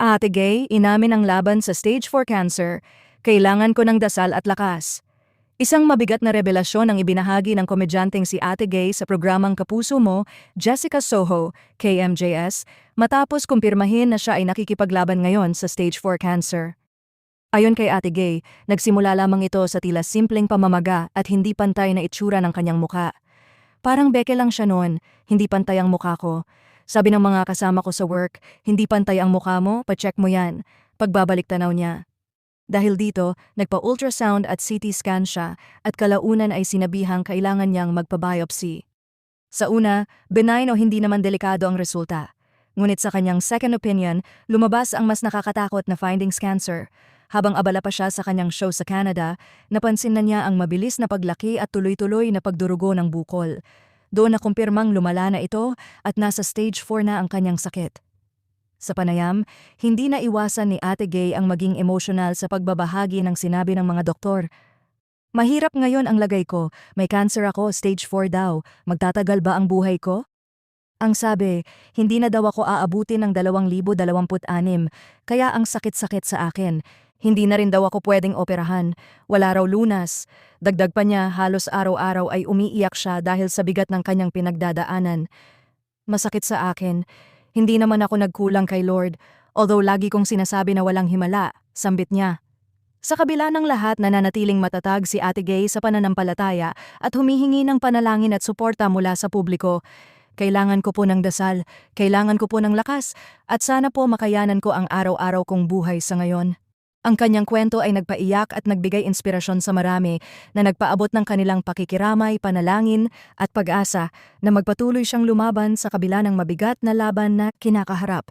Ate Gay, inamin ang laban sa stage 4 cancer. Kailangan ko ng dasal at lakas. Isang mabigat na revelasyon ang ibinahagi ng komedyanteng si Ate Gay sa programang Kapuso Mo, Jessica Soho, KMJS, matapos kumpirmahin na siya ay nakikipaglaban ngayon sa stage 4 cancer. Ayon kay Ate Gay, nagsimula lamang ito sa tila simpleng pamamaga at hindi pantay na itsura ng kanyang muka. Parang beke lang siya noon, hindi pantay ang muka ko. Sabi ng mga kasama ko sa work, hindi pantay ang muka mo, pacheck mo yan. Pagbabalik tanaw niya. Dahil dito, nagpa-ultrasound at CT scan siya at kalaunan ay sinabihang kailangan niyang magpa-biopsy. Sa una, benign o hindi naman delikado ang resulta. Ngunit sa kanyang second opinion, lumabas ang mas nakakatakot na findings cancer. Habang abala pa siya sa kanyang show sa Canada, napansin na niya ang mabilis na paglaki at tuloy-tuloy na pagdurugo ng bukol. Doon na kumpirmang lumala na ito at nasa stage 4 na ang kanyang sakit. Sa panayam, hindi na iwasan ni Ate Gay ang maging emosyonal sa pagbabahagi ng sinabi ng mga doktor. Mahirap ngayon ang lagay ko, may cancer ako, stage 4 daw, magtatagal ba ang buhay ko? Ang sabi, hindi na daw ako aabutin ng 2026, kaya ang sakit-sakit sa akin. Hindi na rin daw ako pwedeng operahan, wala raw lunas. Dagdag pa niya, halos araw-araw ay umiiyak siya dahil sa bigat ng kanyang pinagdadaanan. Masakit sa akin, hindi naman ako nagkulang kay Lord, although lagi kong sinasabi na walang himala, sambit niya. Sa kabila ng lahat nananatiling matatag si Ate Gay sa pananampalataya at humihingi ng panalangin at suporta mula sa publiko. Kailangan ko po ng dasal, kailangan ko po ng lakas, at sana po makayanan ko ang araw-araw kong buhay sa ngayon. Ang kanyang kwento ay nagpaiyak at nagbigay inspirasyon sa marami na nagpaabot ng kanilang pakikiramay, panalangin at pag-asa na magpatuloy siyang lumaban sa kabila ng mabigat na laban na kinakaharap.